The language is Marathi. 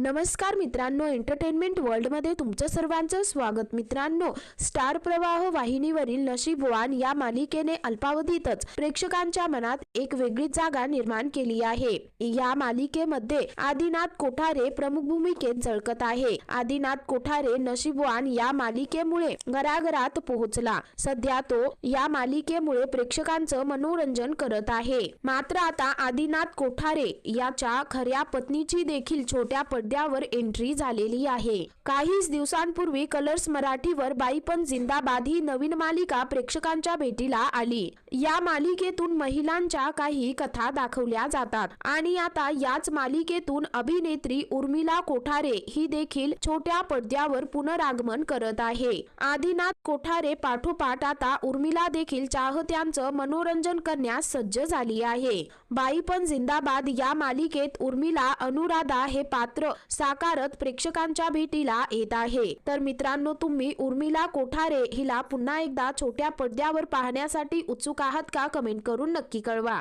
नमस्कार मित्रांनो एंटरटेनमेंट वर्ल्डमध्ये तुमचं सर्वांचं स्वागत. मित्रांनो स्टार प्रवाह वाहिनीवरील नशीबवान या मालिकेने अल्पावधीतच प्रेक्षकांच्या मनात एक वेगळी जागा निर्माण केली आहे. या मालिकेमध्ये आदिनाथ कोठारे प्रमुख भूमिकेत झळकत आहे. आदिनाथ कोठारे नशीबवान या मालिकेमुळे घराघरात पोहोचला. सध्या तो या मालिकेमुळे प्रेक्षकांचं मनोरंजन करत आहे. मात्र आता आदिनाथ कोठारे याच्या खऱ्या पत्नीची देखील छोट्या पडद्यावर एंट्री झालेली आहे. काहीच दिवसांपूर्वी कलर्स मराठीवर बाईपण जिंदाबाद ही नवीन मालिका प्रेक्षकांच्या भेटीला आली. या मालिकेतून महिलांच्या काही कथा दाखवल्या जातात. आणि आता याच मालिकेतून अभिनेत्री उर्मिला कोठारे ही देखील छोट्या पडद्यावर पुनरागमन करत आहे. आदिनाथ कोठारे पाठोपाठ आता उर्मिला देखील चाहत्यांचं मनोरंजन करण्यास सज्ज झाली आहे. बाई पण जिंदाबाद या मालिकेत उर्मिला अनुराधा हे पात्र साकारत प्रेक्षकांच्या भेटीला येत आहे. तर मित्रांनो तुम्ही उर्मिला कोठारे हिला पुन्हा एकदा छोट्या पडद्यावर पाहण्यासाठी उत्सुक आहात का? कमेंट करून नक्की कळवा.